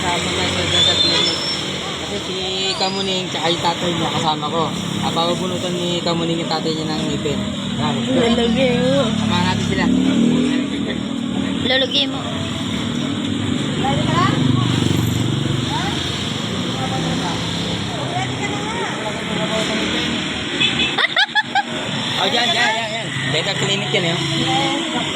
sa Magandang Dental Clinic. Kasi si Kamuning tsaka yung tatay niya kasama ko. Uh, papabunutan ni Kamuning yung tatay niya ng ngipin. Yan. Lalagay mo. Samahan natin sila. Lalagay mo. Oh, dyan, dyan, yan, yan. Dental Clinic yan, eh. Ito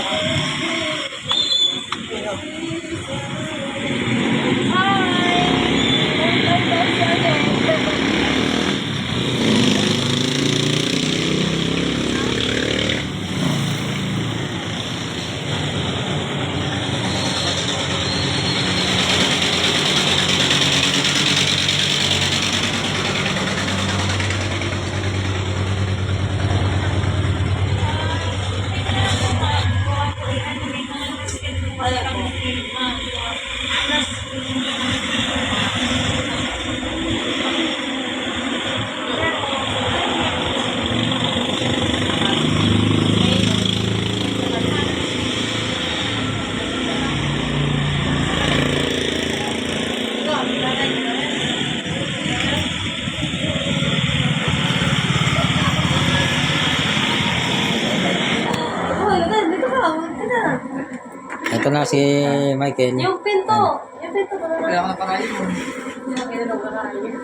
Michael. Yung pinto. Yung pinto ba na? Kaya ako na parayin mo. Ginagawa ko na rin.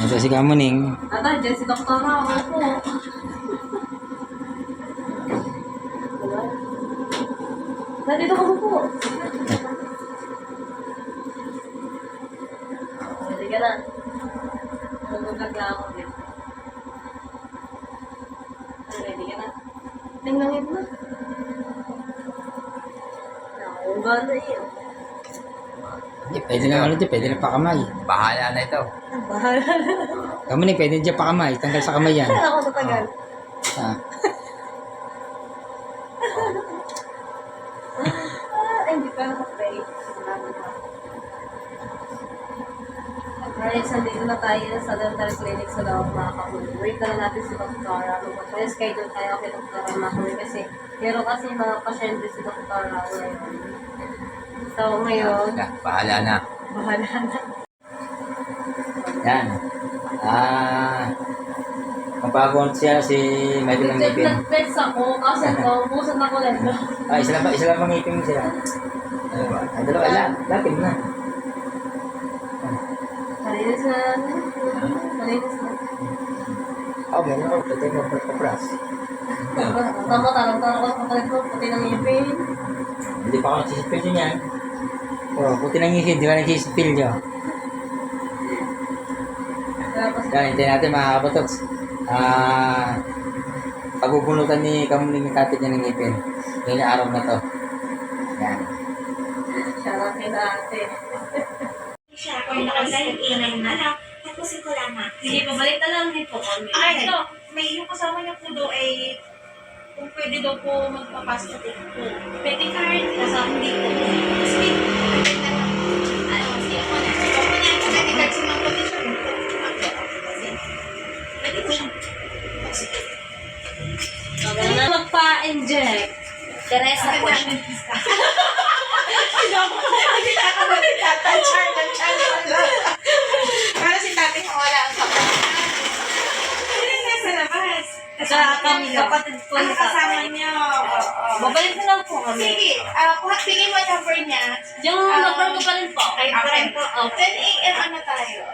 Ito si Kamuning. Ata, dyan si Dr. Rao po. Nandito ka po. Ready ka na. Magugag lang ako din. Ready ka na. Tingnan mo na. Na yun. Hindi, pwede na ano dyan, pwede na pakamay. Bahala na ito. Bahala na. Kamuning, pwede dyan pakamay. Tanggal sa kamay yan. Kaya ako sa tagal. Ah. Ah, hindi pa nakapay. Guys, nandito na tayo sa dental clinic sa loob mga. Wait na lang natin si Dr. Mag-schedule schedule tayo kay Dr. Makuli kasi meron kasi mga pasyente si Dr. ngayon. So ngayon, Bahala na. bahala na. Yan. Ah, magpapagod siya si Michael ng ngipin. Nag-text ako kasi naubusan ako nito. Ah, isa lang ba? Isa lang bang ngipin sila? Ano ba? Ah, dalawa lang. Lapin na. Malinis na. Malinis na. Oh, meron ako. Pwede mo pagpapras. Tama, tarang tarang ko patalit ko, pati ng ngipin. Hindi pa ako nagsisipil yun yan. Oh, puti ng ngipin. Di ba nagsisipil nyo? Tapos, Yan, hintayin natin mga kapotoks. Ah, pagbubunutan ni Kamuning yung kapit niya ng ngipin. Ngayon yung araw na to. Yan. Sarap ni ate. siya kung nakasayang ingay na lang, tapusin ko lamang. Sige, pabalik na lang dito. Ay, Ito. may yung kasama niya po daw ay kung pwede daw po magpapasta po. Pwede card, nasa hindi po. Sige, Na magpa-inject. Teresa po siya. Hindi ako hindi ako na char na lang. Para si tatay mo wala ang kapatid. Hindi na sa labas. Sa kami kapatid ko Ang ni kasama niyo. Babalik na lang po kami. Sige, ah, kuha, bigay mo ang number niya. Yung Ah, number ko pa rin po. Ay, pa rin po. Oh. 10 a.m. ano tayo?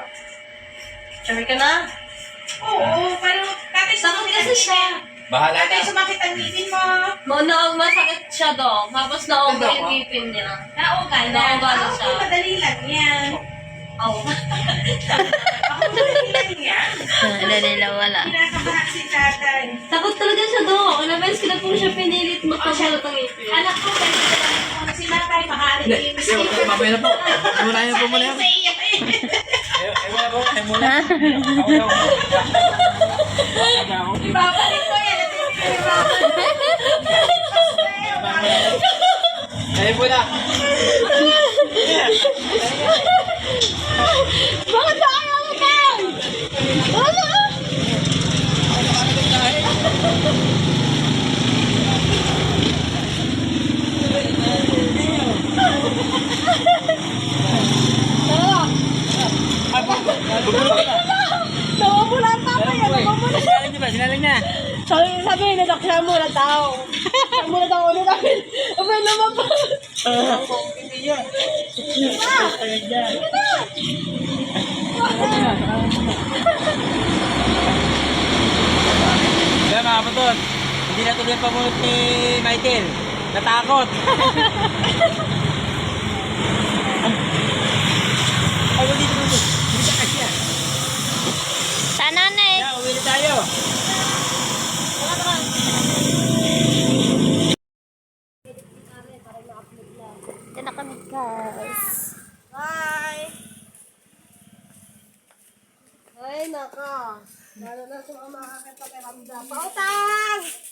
Sure ka na? Oo, pero tatay Sakit sumakit kasi ang siya. ngipin. Tatay sumakit ang ngipin mo. Mo, masakit siya do. Tapos nauga yung ngipin niya. Nauga na. Nauga na siya. okay, madali lang yan. Oh. Ako madali lang yan. Dali lang wala. Kinakabahan si tatay. Takot talaga siya do. Una beses ko na po siya pinilit magpabalot ang ngipin. Anak ko, pwede ka lang kung si tatay, yung skipper. Mamaya na po. Muna yun po muna yan. Sa iyo eh. Ewan ko, muna. Ako na ako. Ibabalik ko Ayun po na. Bakit ba ayaw mo ba? Wala. na siya muna tao. Siya muna tao ulit namin. Abay naman pa. Kaya mga kapatid, hindi na tuloy ang pamunot ni Michael. Natakot. Ay, dito, dito. Dito ka siya. Sana na eh. Kaya, uwi na tayo. Ito na kami guys. Bye! Ay, naka. Lalo na sa mga makakapag-ramdam. Pautang!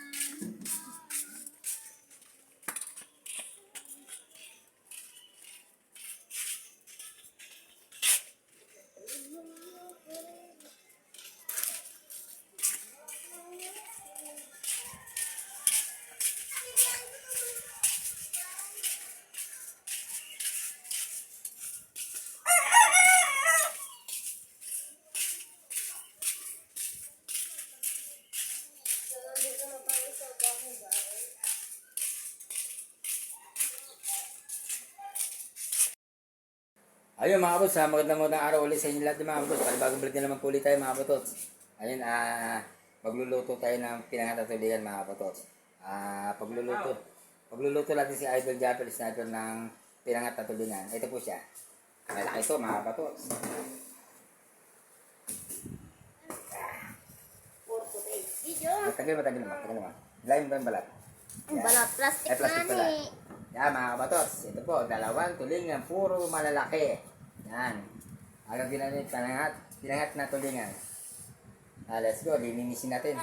mga kabots, ha, magandang magandang araw ulit sa inyo lahat mga kabots. Panibagong balik na naman po ulit tayo mga kabots. Ayun, ah, magluluto tayo ng pinangatatuligan mga kabots. Ah, pagluluto. Pagluluto natin si Idol Japper Sniper ng pinangatatuligan. Ito po siya. Malaki ito mga kabots. Matagal, matagal naman, matagal naman. Lalim ba yung balat? Ang balat, plastic, Ay, plastic pala. Yan mga kabatos. Ito po, dalawang tulingan. Puro malalaki. Yan. Agad ginamit. Pinangat. Pinangat na tulingan. Ah, let's go. Lilinisin natin.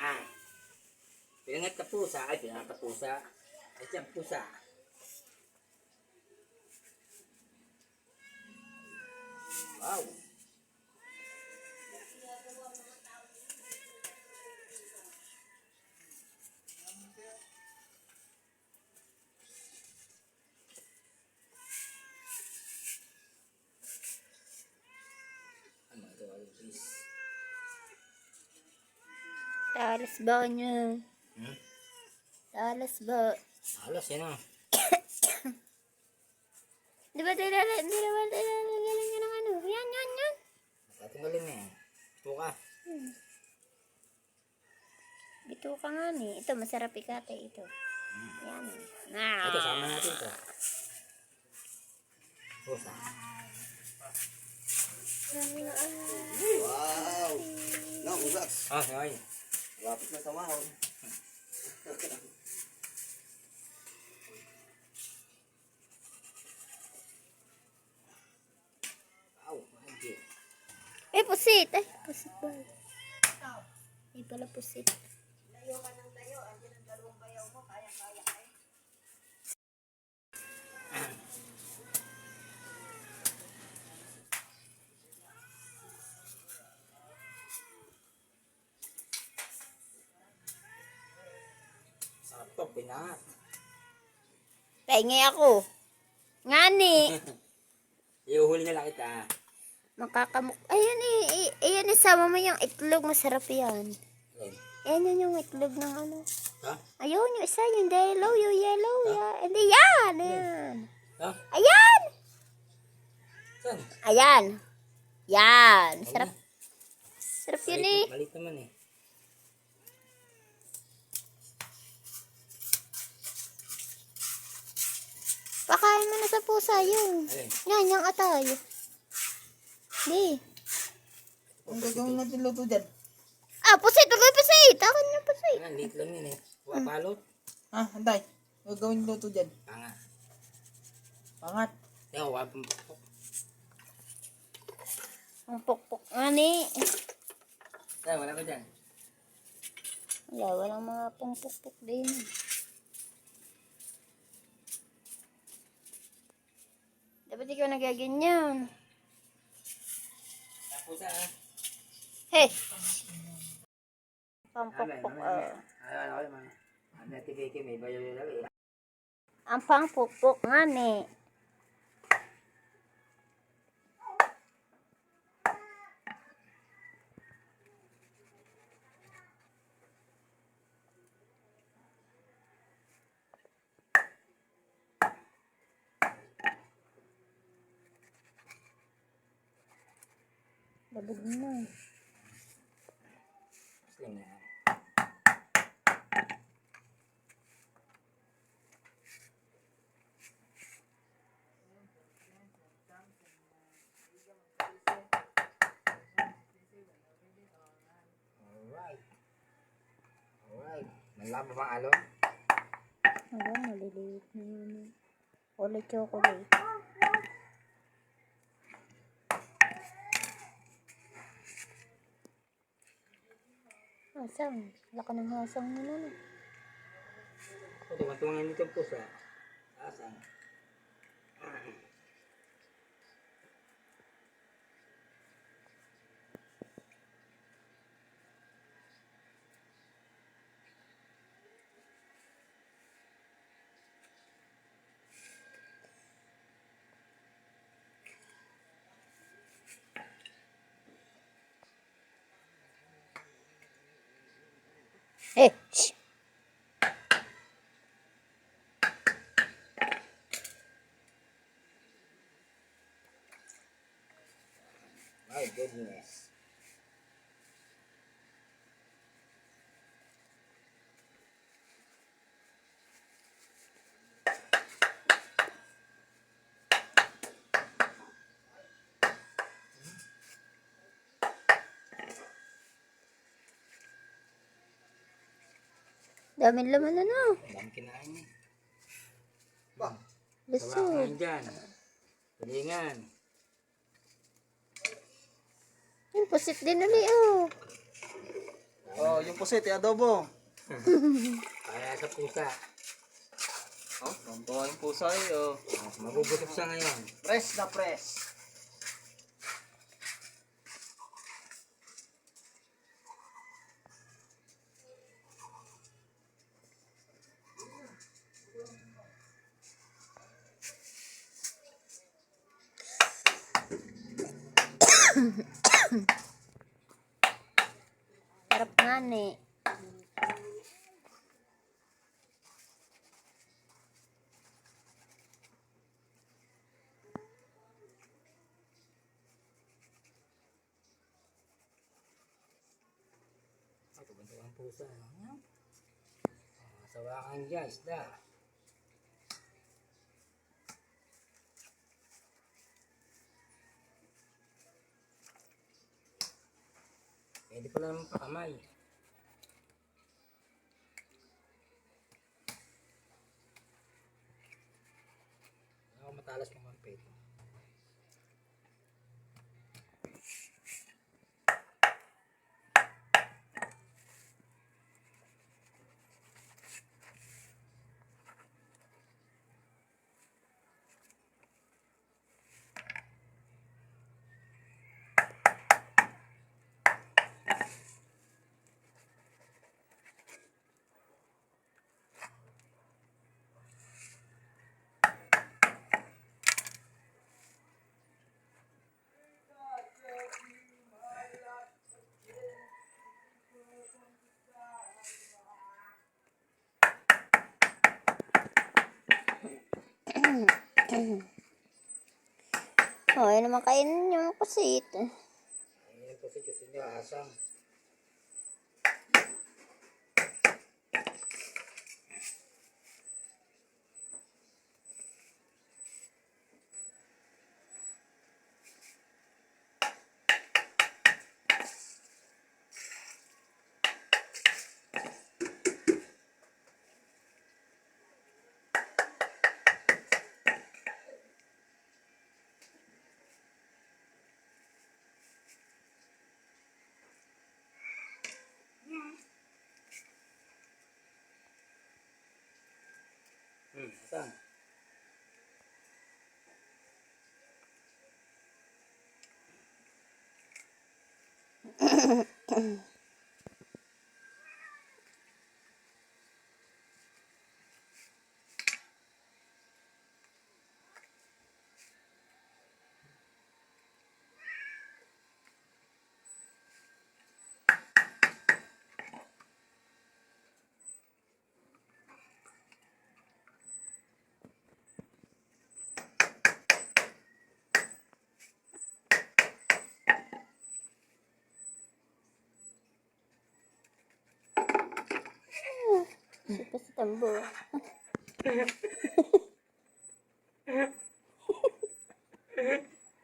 Ah. Pinangat na pusa. Ay, pinangat na pusa. Ay, siyang pusa. Wow. Talas ba niya? Hmm? Talas ba? Halos yan ah. Di ba tilala, di ba tilalagalan niya ng ano? Yan, yan, yan. Tatanggalin na yan. Ito ka. Bito ka nga ni. Ito, masarap ikate ito. Yan. Ah. Ito, sama natin ito. Pusa. Wow! No, congrats. Ah, okay. Lapit na sa mahon. Eh, pusit. Ay, pusit ba? Ay, pala pusit. Sarap to, pinangat. Paingay ako. Ngani. Iuhuli na lang kita. Makakamuk. Ayan eh. eh, Ayan, isama mo yung itlog. Masarap yan. Ayan. Ayan yun yung itlog ng ano. Ha? Ayun, yung isa, yung yellow, yung yellow. Ya. Hindi, yan. Ayan. Ha? Ayan. Saan? Ayan. Yan. Sarap. Sarap yun eh. Maliit naman eh. Pakain mo na sa pusa yun. Alin? Yan, yung atay. Di. Ang gagawin natin luto dyan? Ah, pusit. Huwag kayo pusit. Akin yung pusit. Ayan, liit lang yun eh. Wapalot. Ha, anday. Ang gagawin luto dyan? Pangat. Pangat. Yan, wap. Ang pokpok nga ni. Yan, wala ka dyan. Wala, walang mga pongpokpok din. Dapat ikaw nagaganyan. Pusa ah. Hey! Pampokpok. ah. Ano. Ang pangpokpok nga ni. Labog na. Slim na yan. Alright. Alright. Nalaman bang alon? Wala, maliliit na yun. Ulit chocolate. Hasang. Laka ng hasang na. Ito, tumatungin yan dito po sa asang. Eh! Shh! My goodness. Daming laman na na. Ang dami kinain niya. Lusog. Hawakan dyan. Tulingan. Yung pusit din ulit oh. Oh, yung pusit, adobo. Kaya sa pusa. Oh, tontuwa yung pusa eh, oh. Ah, Mabubutok siya ngayon. Press na press. Sarap nga ni. Ito, ganito ang pusa. Ano? Ah, Sawakan dyan, isda. Pwede pala naman pakamay. Ako matalas ng Oh, ayun naman kainin yung pusit. Ayan po si Diyos asang. Hmm, saan? Mm-hmm. pa sa tambo.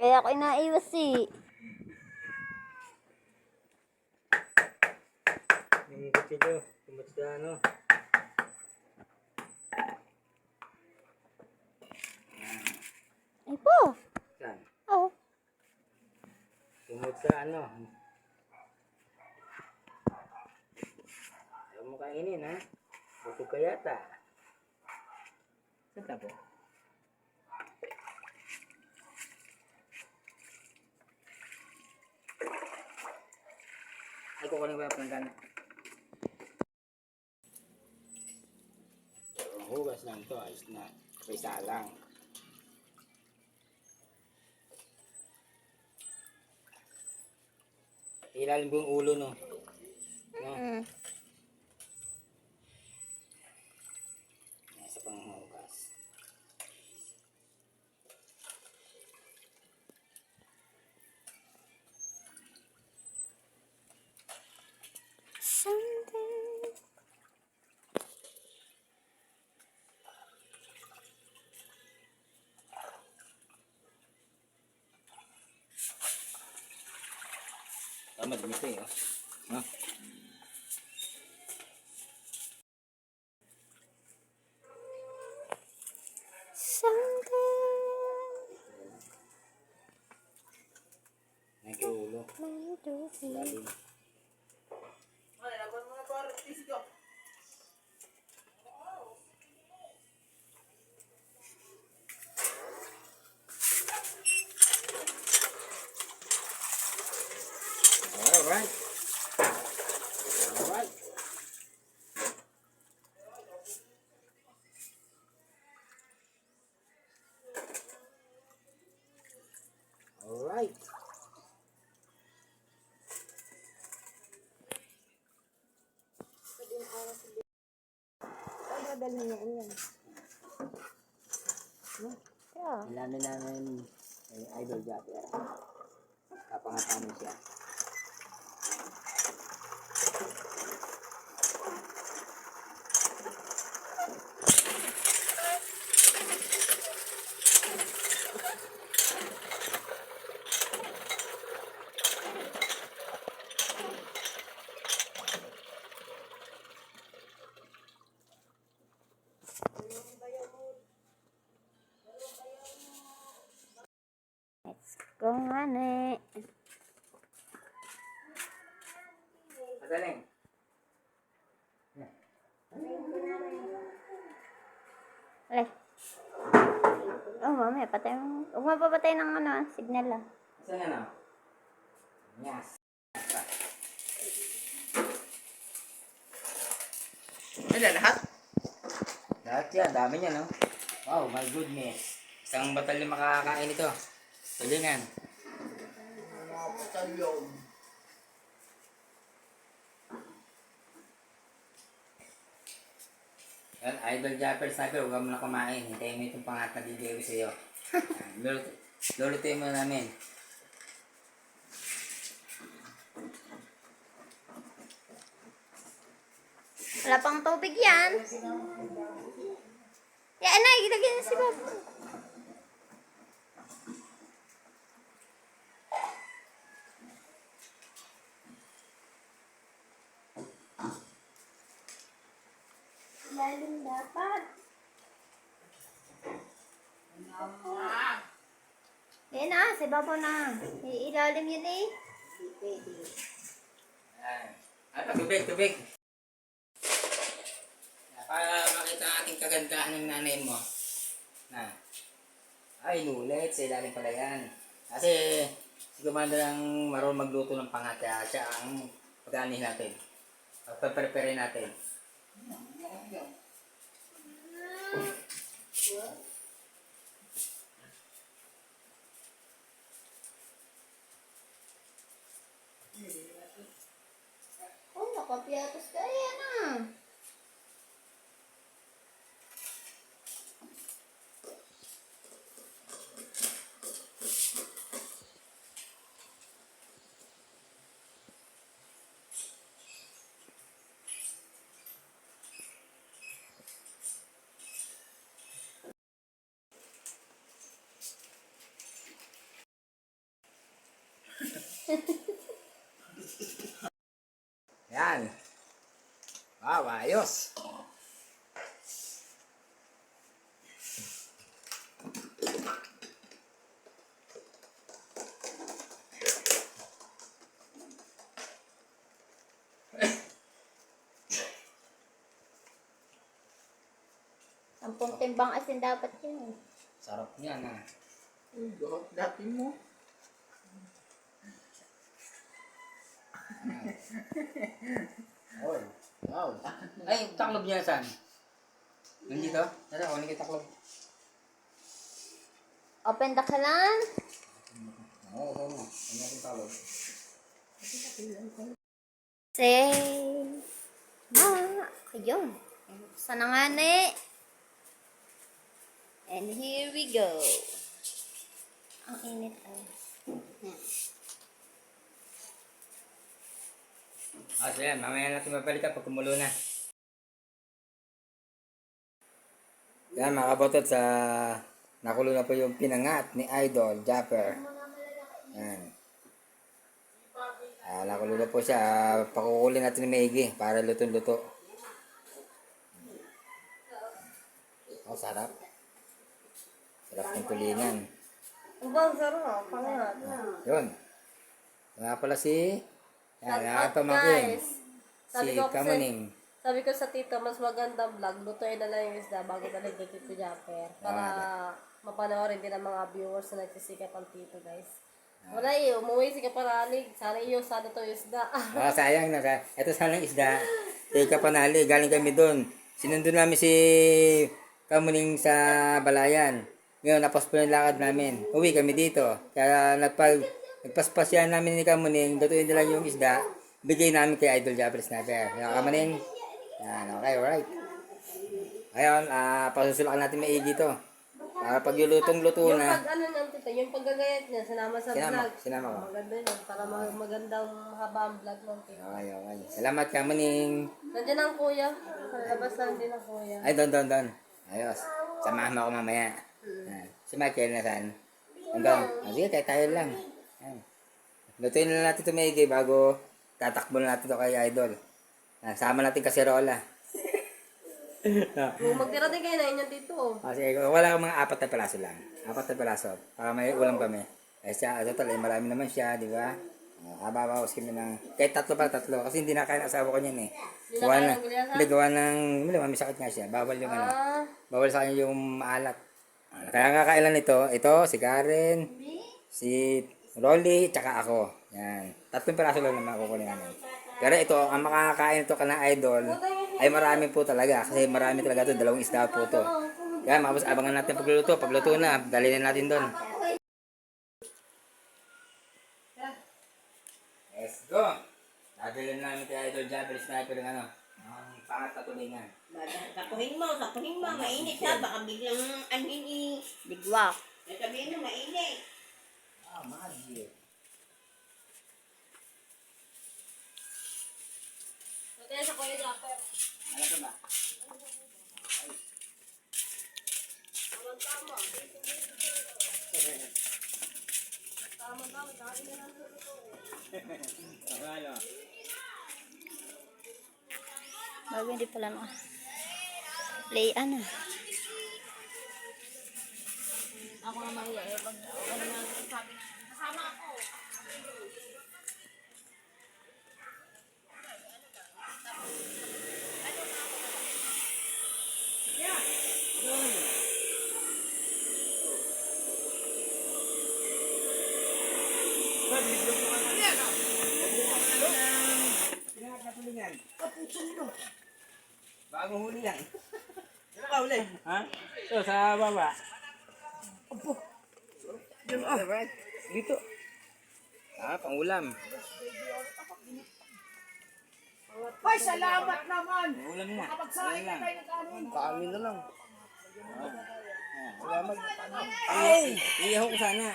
Kaya ako inaiwas eh. Yung kutsilyo, tumot sa ano. Ay po. Saan? Oh. Tumot sa ano. Ayaw mo kainin ha? Busog ka yata. Saan tabo? Ay, kukunin ko yung planggana. Ang hugas lang to, ayos na. Isa lang. Ilalim ko ulo? No? Mm. Nasa pang hugas. Someday. Tama, dumi ito eh. oh. No? Someday. Nag ulo. My duty. Lalim. Alright. Alright. Alright. Yeah. Ilamin namin ay idol jobber. Kapangatan mo siya. Let's go, honey. Magaling. Alay. Oh, mamaya, patay mo. Huwag mo papatay ng ano, ah, signal ah. Saan na na? Yes. Ano lahat? Lahat yan, dami niya, no? Wow, my goodness. Isang batalyon makakakain ito. Tulingan. Yan, idol Japper sabi, huwag mo na kumain. Hintayin mo itong pangat na ko sa'yo. Lulutuin mo namin. Wala pang tubig yan. Yan na, ilagay na si Bob. Lalim dapat. Yan na, si Babo na. Ilalim yun eh. Yan. At tubig, tubig. Para makita ang ating kagandahan ng nanay mo. Na. Ay, nulit. Sa ilalim pala yan. Kasi si Commander ang marunong magluto ng pangat. Kaya siya ang pag-aanihin natin. Pagpaprepare natin. Oh, Yan. Wow, ayos. Sampung timbang asin dapat yun. Sarap niyan ah. Dati mo. Oy. Wow. Ay, taklob niya saan? Nandito? Tara, kunin yung taklob. Open the kalan. Oo, oo, oo. Ano yung taklob? Say. Ma. Ayun. Sa na nga ni. And here we go. Ang init ay. Yan. Ah, so yan. Mamaya natin mabalikan pag kumulo na. Yan, mga kabotot sa nakulo na po yung pinangat ni Idol Japper. Yan. Ah, nakulo na po siya. Ah, pakukulin natin ni Maggie para luto-luto. Oh, sarap. Sarap ng tulingan. Ang sarap. Pangat. Yun. Nga pala si... Yan. Sabi Si ko kasi- Kamuning. Sabi ko sa tito, mas magandang vlog, lutuin na lang yung isda bago talaga tito Japper. Para mapanoorin din ng mga viewers na nagsisikap ang tito, guys. Wala eh, umuwi si Kaparalig. Sana iyo, sana to yung isda. Ah, sayang na. Ito sana isda. Teka panali, galing kami doon. Sinundo namin si Kamuning sa Balayan. Ngayon, napos po yung lakad namin. Uwi kami dito. Kaya nagpag, nagpaspasyan namin ni Kamuning, datuin nila yung isda. Bigay namin kay Idol Jabber Sniper. Kaya Kamuning, yan, okay, alright. Ngayon, ah, pasusulakan natin maigi to. Para pag yung lutong-luto yung na, pag ano niyan, tito, yung paggagayat niya, sinama sa Sinama, vlog. sinama ko. Maganda yun, para mag- magandang haba ang vlog ng tito. Okay, okay. Salamat Kamuning. Nandiyan ang kuya. Palabas lang din ang kuya. Ay, doon, doon, doon. Ayos. Samahan mo ako mamaya. Yan. Si Michael na saan? Andun. Ah, sige, tayo tayo lang. Lutuin na natin ito maigi bago tatakbo na natin ito kay Idol. Yan, sama natin kaserola. Kung magtira din kayo na inyong tito. Kasi wala akong mga apat na peraso lang. Apat na peraso. Para may ulam kami. Eh siya, total, eh, marami naman siya, di ba? Uh, ababawas kami ng, kahit tatlo pa, tatlo. Kasi hindi na kaya asawa ko niyan eh. Na Gawa na, hindi, gawa ng, hindi, may sakit nga siya. Bawal yung ano. Ah, Bawal sa kanya yung maalat. Ah, Kaya nga kailan ito, ito, si Karen, si Rolly, tsaka ako. Yan. Tatlong peraso lang naman kukunin namin. Pero ito, ang makakakain ito ka ng idol, ay marami po talaga. Kasi marami talaga ito, dalawang isda po ito. Yan, mga boss, abangan natin pagluluto. Pagluto na, dalhin na natin doon. Let's go! Dadalhin namin kay Idol Jabber Sniper ng ano, ang pangat na tulingan. Sakuhin mo, sakuhin mo. Mainit ha. Baka biglang anin i... Bigwak. Sabihin mo, mainit. Ah, magic. Kaya sa kuya Japper. Ano ka ba? Bago hindi pala na. Play ano. Ako na mahiya eh. Pag ano na sabi na, kasama ako. Bagong huli yan. Sino ka huli? Ha? Ito, sa baba. Opo. Diyan ah. Dito. Ah, pangulam. Ay, salamat naman! Pangulam na. Kapagsahin na tayo ng kanin. Kami na lang. Salamat. Ay! Iyaw ko sana.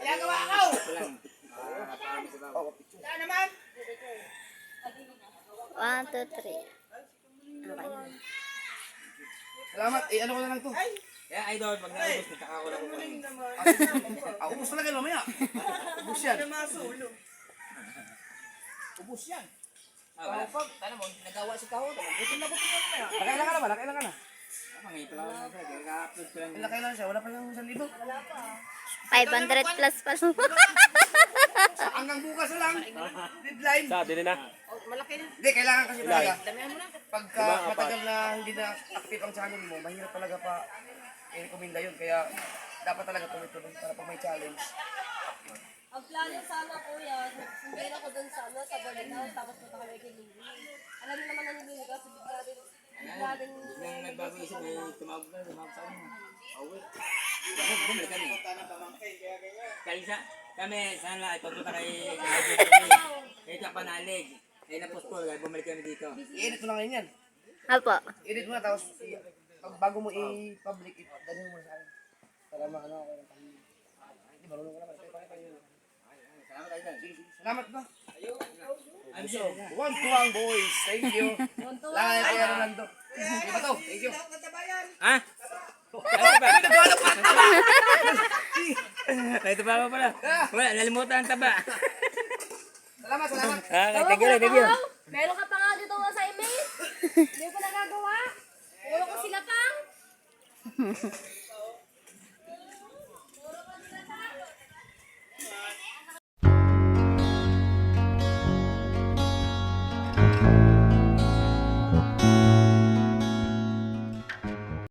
Ginagawa ko! Ito lang. Wala naman! One, two, three. Okay. Salamat. Eh, ano ko na lang to? Kaya idol, pag naubos ko, tsaka ako lang kukunin. Ah, ubus talaga mamaya. Ubus yan. Ubus yan. Ah, wala. Pag, ano mo, nagawa si. Gutom na gutom na mamaya. Nakailan ka na ba? Nakailan ka na? Ah, pala ako nasa, kaya ka-upload ko lang. Ilan kailan siya? Wala pa lang 1,000. 500 plus pa lang. Hanggang bukas na lang. Deadline. Sa, din na. Hindi, kailangan kasi talaga. Pagka matagal na hindi na active ang channel mo, mahirap talaga pa i-recommenda yun. Kaya dapat talaga tuloy-tuloy para pag may challenge. Ang plano sana kuya, sunduin ako dun sa ano, sa Balikan, tapos punta kami kay Lily. Alam niyo naman ang Lily kasi bigla din, bigla din, Nung nagbago isip, may tumawag na, tumawag sa akin. Pauwi. Ako, bumalik kami. Kalisa, kami, sana ipapunta kay Idol kami. Kaya siya panalig. Eh, napospol, kaya bumalik kami dito. I-edit mo na ngayon yan. Apo. I-edit mo na tapos pag bago mo i-public, i-dali mo na sa akin. Para maano ako ng pang... Hindi, marunong ka naman. Salamat, Idol. Salamat ba? Ano siya? One to one boys. Thank you. Lang kay Rolando. Di ba to? Thank you. Ha? Ba? Taba pa pala. Wala, nalimutan ang taba. Salamat, salamat. Ah, thank you, thank you. meron ka pa nga dito sa email. Hindi ko nagagawa. Wala ko sila pang.